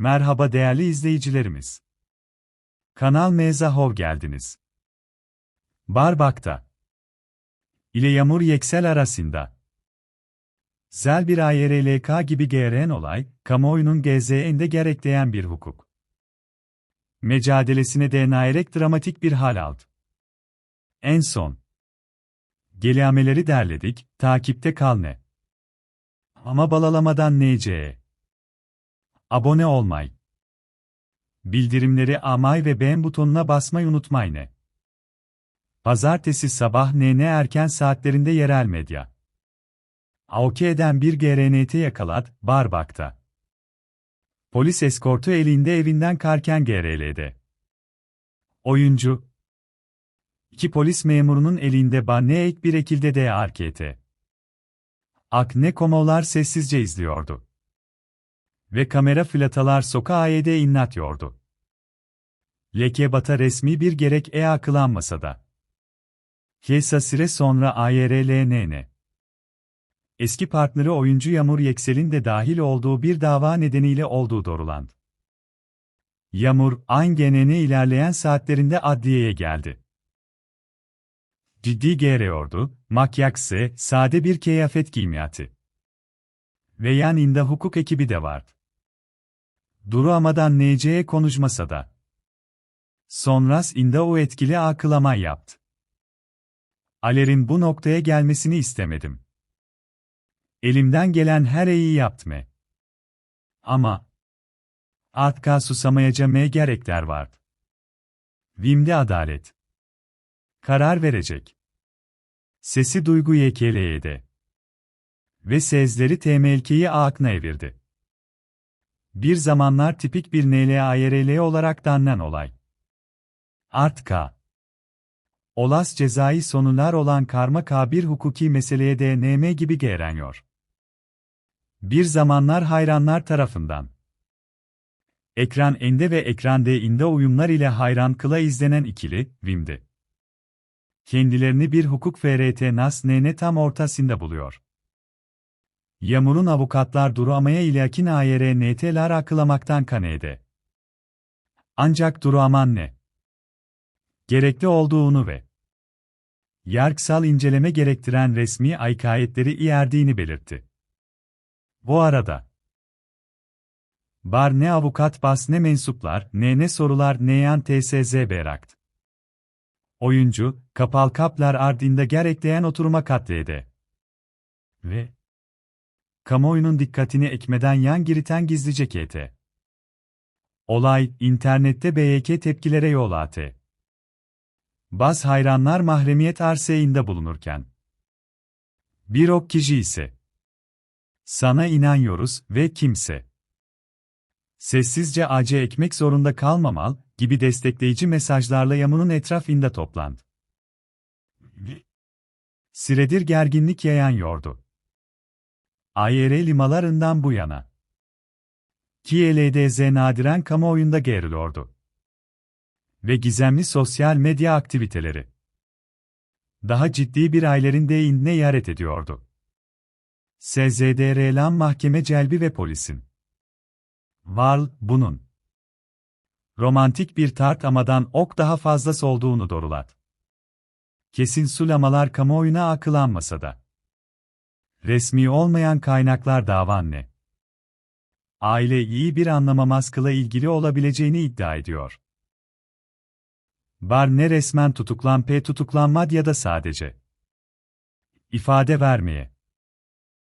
Merhaba değerli izleyicilerimiz. Kanal Mezahov geldiniz. Barbakta ile Yağmur Yeksel arasında. Zel bir AYRLK gibi GRN olay, kamuoyunun GZN'de gerekleyen bir hukuk. Mecadelesine değinerek dramatik bir hal aldı. En son. Geliameleri derledik, takipte kal ne. Ama balalamadan NC'ye. Abone olmay. Bildirimleri amay ve beğen butonuna basmayı unutmayın. Pazartesi sabah NN erken saatlerinde yerel medya. AOK eden bir GRNT yakalat, Barbak'ta. Polis eskortu elinde evinden karken GRL'de. Oyuncu. İki polis memurunun elinde banne ek bir ekilde de ARKT. Akne komolar sessizce izliyordu. Ve kamera flatalar sokağa AYD inlatıyordu. Leke bata resmi bir gerek e akılanmasa da. Kesa süre sonra AYRLNN. Eski partneri oyuncu Yağmur Yeksel'in de dahil olduğu bir dava nedeniyle olduğu doğrulandı. Yağmur, aynı genene ilerleyen saatlerinde adliyeye geldi. Ciddi gereyordu, makyakse, sade bir kıyafet giymiyatı. Ve yanında hukuk ekibi de vardı. Duru amadan NC'ye konuşmasa da. Sonrasında o etkili akılama yaptı. Aler'in bu noktaya gelmesini istemedim. Elimden gelen her iyi yaptım. Ama artka susamayacağım gerekler vardı. Vim'de adalet. Karar verecek. Sesi duygu yekeleyede. Ve sezleri temelkeyi akna evirdi. Bir zamanlar tipik bir NLAYRL olarak danlan olay. Artka. Olas cezai sonular olan karma kabir hukuki meseleye de NM gibi geğreniyor. Bir zamanlar hayranlar tarafından. Ekran ende ve ekran de inde uyumlar ile hayran kıla izlenen ikili, Vim'di. Kendilerini bir hukuk FRT NAS NN tam ortasında buluyor. Yağmur'un avukatlar Duru Amaya ile Akin akılamaktan kanede. Ancak Duru Aman ne? Gerekli olduğunu ve yargısal inceleme gerektiren resmi aykayetleri iyerdiğini belirtti. Bu arada, Bar ne avukat bas ne mensuplar, ne ne sorular ne yan TSZ berakt. Oyuncu, kapal kaplar ardında gerekleyen oturuma katlede. Ve kamuoyunun dikkatini ekmeden yan giriten gizlice KT. Olay, internette BYK tepkilere yol attı. Baz hayranlar mahremiyet arseyinde bulunurken. Bir ok kişi ise. Sana inanıyoruz ve kimse. Sessizce acı ekmek zorunda kalmamal gibi destekleyici mesajlarla Yamun'un etrafında toplandı. Siredir gerginlik yayan yordu. AYR limalarından bu yana. Ki LDZ nadiren kamuoyunda geriliyordu. Ve gizemli sosyal medya aktiviteleri. Daha ciddi bir ayların değinine yaret ediyordu. SZDR'lan mahkeme celbi ve polisin. Varl, bunun. Romantik bir tartamadan ok daha fazlası olduğunu doğrulat. Kesin sulamalar kamuoyuna akılanmasa da. Resmi olmayan kaynaklar davan ne? Aile iyi bir anlamamazkıla ilgili olabileceğini iddia ediyor. Bar ne resmen tutuklan P tutuklanmad ya da sadece ifade vermeye